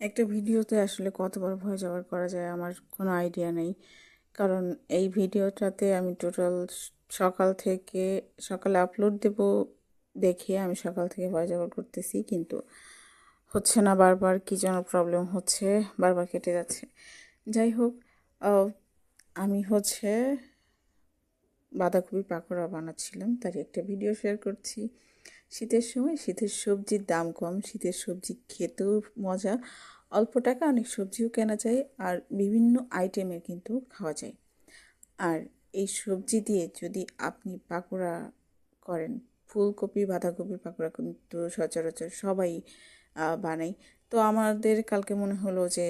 একটা ভিডিওতে আসলে কতবার ভয়েস ওভার করা যায় আমার কোনো আইডিয়া নেই। কারণ এই ভিডিওটাতে আমি টোটাল সকাল থেকে সকালে আপলোড দেব দেখে আমি সকাল থেকে ভয়েস ওভার করতেছি, কিন্তু হচ্ছে না, বারবার কী যেন প্রবলেম হচ্ছে, বারবার কেটে যাচ্ছে। যাই হোক আমি হচ্ছে বাঁধাকপি পাকোড়া বানাচ্ছিলাম তার একটা ভিডিও শেয়ার করছি। শীতের সময় শীতের সবজির দাম কম, শীতের সবজি খেতেও মজা। অল্প টাকা অনেক সবজিও কেনা যায় আর বিভিন্ন আইটেমের কিন্তু খাওয়া যায়। আর এই সবজি দিয়ে যদি আপনি পাকোড়া করেন, ফুলকপি, বাঁধাকপি পাকোড়া কিন্তু সচরাচর সবাই বানাই তো আমাদের কালকে মনে হলো যে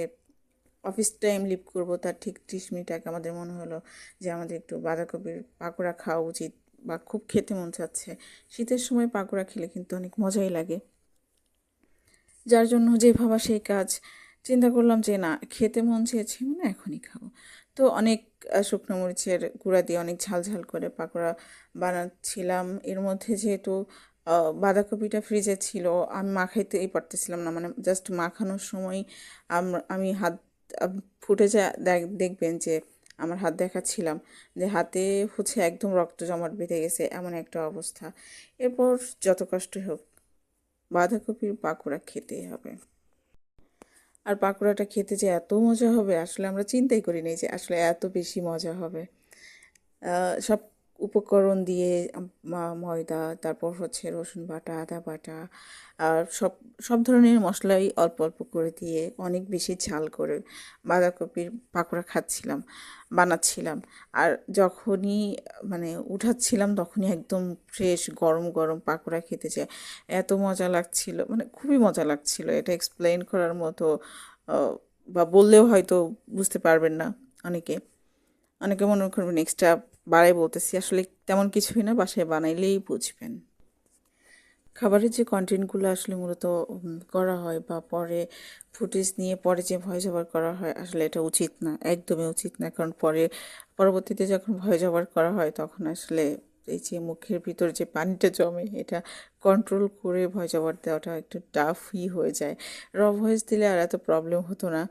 অফিস টাইম লিভ করব, তার ঠিক ত্রিশ মিনিট আগে আমাদের মনে হলো যে আমাদের একটু বাঁধাকপির পাকোড়া খাওয়া উচিত। বা খুব খেতে মন চাচ্ছে। শীতের সময় পাকোড়া খেলে কিন্তু অনেক মজাই লাগে। যার জন্য যে ভাবা সেই কাজ। চিন্তা করলাম যে না, খেতে মন চেয়েছে মানে এখনই খাব। তো অনেক শুকনো মরিচের গুঁড়া দিয়ে অনেক ঝাল ঝাল করে পাকোড়া বানাচ্ছিলাম। এর মধ্যে যেহেতু বাঁধাকপিটা ফ্রিজে ছিল, আমি মাখাইতেই পারতেছিলাম না। মানে জাস্ট মাখানোর সময় আম- হাত ফুটে যা দেখ- দেখবেন যে আমার হাত দেখাচ্ছিলাম যে হাতে হচ্ছে একদম রক্ত জমাট বেঁধে গেছে, এমন একটা অবস্থা। এরপর যত কষ্ট হোক, বাঁধাকপির পাকোড়া খেতেই হবে। আর পাকোড়াটা খেতে যে এত মজা হবে, আসলে আমরা চিন্তাই করি করিনি যে আসলে এত বেশি মজা হবে। সব উপকরণ দিয়ে ময়দা, তারপর হচ্ছে রসুন বাটা, আদা বাটা, আর সব সব ধরনের মশলাই অল্প অল্প করে দিয়ে অনেক বেশি ঝাল করে বাঁধাকপির পাকোড়া খাচ্ছিলাম, বানাচ্ছিলাম। আর যখনই মানে উঠাচ্ছিলাম তখনই একদম ফ্রেশ, গরম গরম পাকোড়া খেতে চাই এত মজা লাগছিল মানে খুবই মজা লাগছিল এটা এক্সপ্লেন করার মতো বা বললেও হয়তো বুঝতে পারবেন না অনেকে। অনেকে মনে করবেন এক্সট্রা বাড়াই বলতেছি, আসলে তেমন কিছুই না, বাসায় বানাইলেই বুঝবেন। খাবারের যে কন্টেন্টগুলো আসলে মূলত করা হয় বা পরে ফুটেজ নিয়ে পরে যে ভয়েস ওভার করা হয়, আসলে এটা উচিত না, একদমই উচিত না। কারণ পরে, পরবর্তীতে যখন ভয়েস ওভার করা হয়, তখন আসলে এই যে মুখের ভিতর যে পানিটা জমে, এটা কন্ট্রোল করে ভয়েস ওভার দেওয়াটা একটু টাফই হয়ে যায়। র ভয়েস দিলে আর এত প্রবলেম হতো না।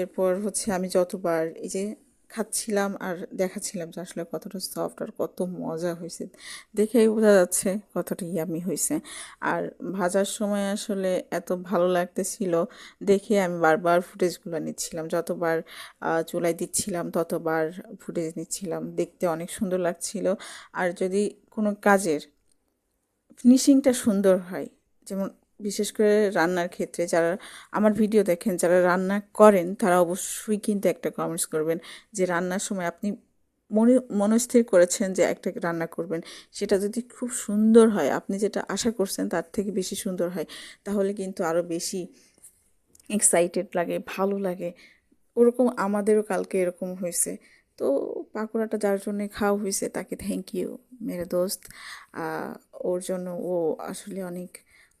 এরপর হচ্ছে আমি যতবার এই যে খাচ্ছিলাম আর দেখাচ্ছিলাম যে আসলে কতটা সফট আর কত মজা হয়েছে। দেখেই বোঝা যাচ্ছে কতটা ইয়ামি হয়েছে। আর ভাজার সময় আসলে এত ভালো লাগতেছিল দেখে আমি বারবার ফুটেজগুলো নিচ্ছিলাম। যতবার চুলায় দিচ্ছিলাম, ততবার ফুটেজ নিচ্ছিলাম। দেখতে অনেক সুন্দর লাগছিল। আর যদি কোনো কাজের ফিনিশিংটা সুন্দর হয়, যেমন বিশেষ করে রান্নার ক্ষেত্রে যারা আমার ভিডিও দেখেন, যারা রান্না করেন, তারা অবশ্যই কিন্তু একটা কমেন্টস করবেন যে রান্নার সময় আপনি মনে, মনস্থির করেছেন যে একটা রান্না করবেন। সেটা যদি খুব সুন্দর হয়, আপনি যেটা আশা করছেন তার থেকে বেশি সুন্দর হয়, তাহলে কিন্তু আরও বেশি এক্সাইটেড লাগে, ভালো লাগে। ওরকম আমাদেরও কালকে এরকম হয়েছে। তো পাকোড়াটা যার জন্যে খাওয়া হয়েছে তাকে থ্যাংক ইউ মেরে দোস্ত। ওর জন্য ও আসলে অনেক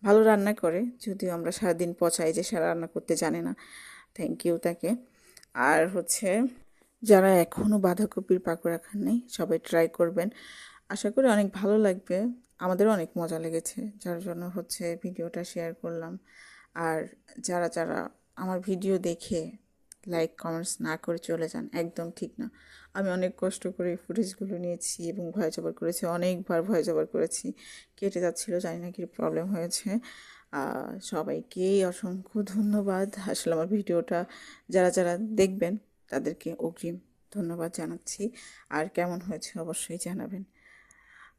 ভালো রান্না করে, যদিও আমরা সারাদিন পচাই যে সারা রান্না করতে জানে না। থ্যাংক ইউ তাকে। আর হচ্ছে, যারা এখনও বাঁধাকপির পাকোড়া খান নেই, সবাই ট্রাই করবেন। আশা করি অনেক ভালো লাগবে। আমাদেরও অনেক মজা লেগেছে, যার জন্য হচ্ছে ভিডিওটা শেয়ার করলাম। আর যারা যারা আমার ভিডিও দেখে লাইক কমেন্টস না করে চলে যান, একদম ঠিক না। আমি অনেক কষ্ট করে ফুটেজগুলো নিয়েছি এবং ভয়েস ওভার করেছি, অনেকবার ভয়েস ওভার করেছি। কেটে যাচ্ছিল, জানি না কি প্রবলেম হয়েছে। সবাইকেই অসংখ্য ধন্যবাদ। আসলে আমার ভিডিওটা যারা যারা দেখবেন, তাদেরকে অগ্রিম ধন্যবাদ জানাচ্ছি। আর কেমন হয়েছে অবশ্যই জানাবেন।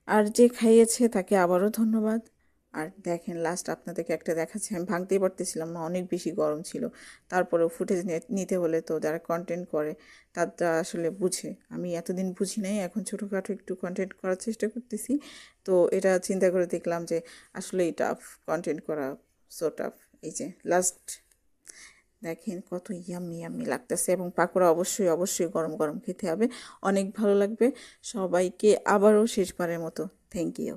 আর যে খাইয়েছে তাকে আবারও ধন্যবাদ। আর দেখেন লাস্ট আপনাদেরকে একটা দেখাচ্ছি। আমি ভাঙতেই পারতেছিলাম না, অনেক বেশি গরম ছিল। তারপরেও ফুটেজ নিতে হলে তো যারা কন্টেন্ট করে, তারা আসলে বুঝে। আমি এতদিন বুঝি নাই, এখন ছোটোখাটো একটু কন্টেন্ট করার চেষ্টা করতেছি। তো এটা চিন্তা করে দেখলাম যে আসলেই টাফ কন্টেন্ট করা সো টাফ এই যে লাস্ট দেখেন কত ইয়াম্মি ইয়াম্মি লাগতেছে এবং পাকোড়া অবশ্যই অবশ্যই গরম গরম খেতে হবে। অনেক ভালো লাগবে। সবাইকে আবারও শেষবারের মতো। Thank you